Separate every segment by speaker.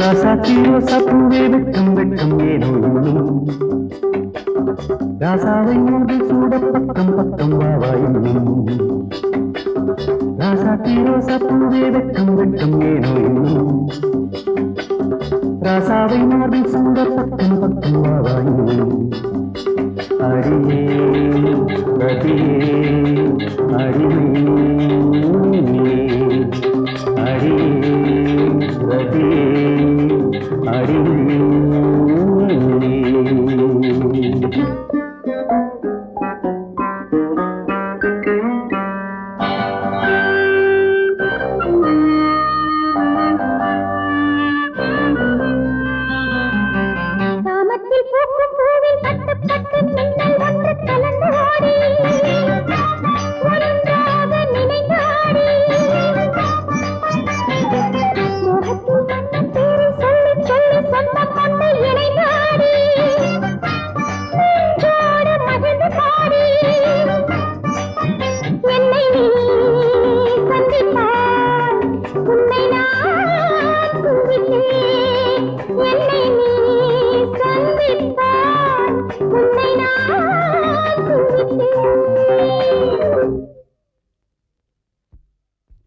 Speaker 1: ராசாத்தி ரோசா பூவே வெட்கம் வெட்கம் ஏனோ. ராசாவை மூடி சூட பக்கம் பக்கம் வாவா இன்னும் ராசாத்தி ரோசா பூவே வெட்கம் வெட்கம் ஏனோ. ராசாவை மூடி சூட பக்கம் பக்கம் வாவா இன்னும் அடியே ரதியே அடிமே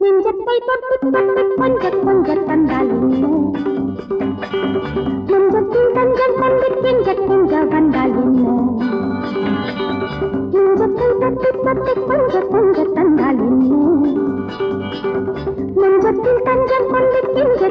Speaker 2: நெஞ்சத்தை தொட்டு கொஞ்ச கொஞ்ச தந்தால் இன்னும் நெஞ்சத்தில் தஞ்சம் கொண்டு கெஞ்ச கெஞ்ச வந்தால் இன்னும் நெஞ்சத்தை தொட்டு தொட்டு கொஞ்ச கொஞ்ச தந்தால் நெஞ்சத்தில் தஞ்சம் கொண்டு கெஞ்ச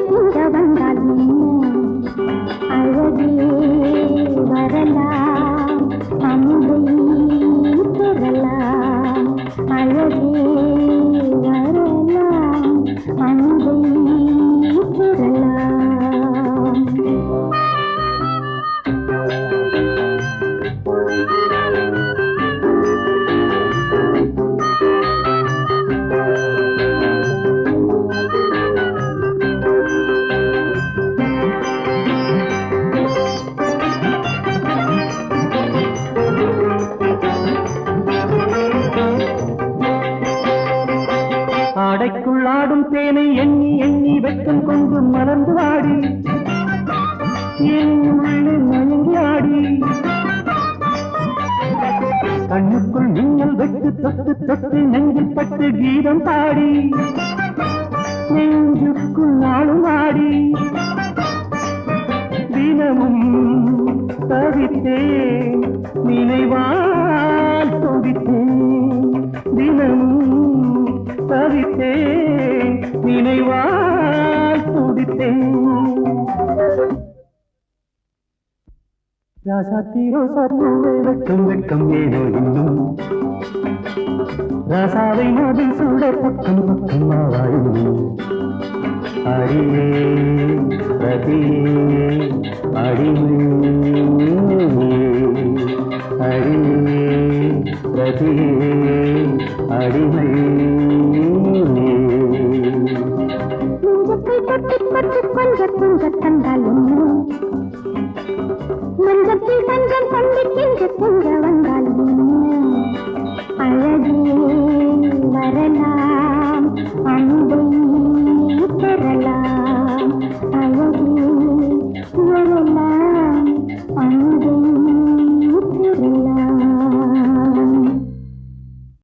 Speaker 1: ஆடைக்குள் தேனை எண்ணி எண்ணி வெக்கம் கொண்டு மலர்ந்து வாடி. என் உள்ளே மயங்கி ஆடி. கண்ணுக்குள் நீங்கள் வெட்டு தொட்டு தொட்டு நெஞ்சில் பட்டு கீதம் பாடி. நெஞ்சுக்குள் நாளும் ஆடி. தினமும் தவித்தேன் நினைவால் துடித்தேன் தினமும் தவித்தேன் நினைவால் துடித்தேன் ராசாத்தி ரோசா பூவை வெட்கம் வெட்கம் ஏனோ இன்னும். ராசாவை நாதில் சூட பக்கம் பக்கம் ஆவாயும் அடியே ரதியே அடிமே அடியே ரதியே அடிமை. गत्तुं गत्तुं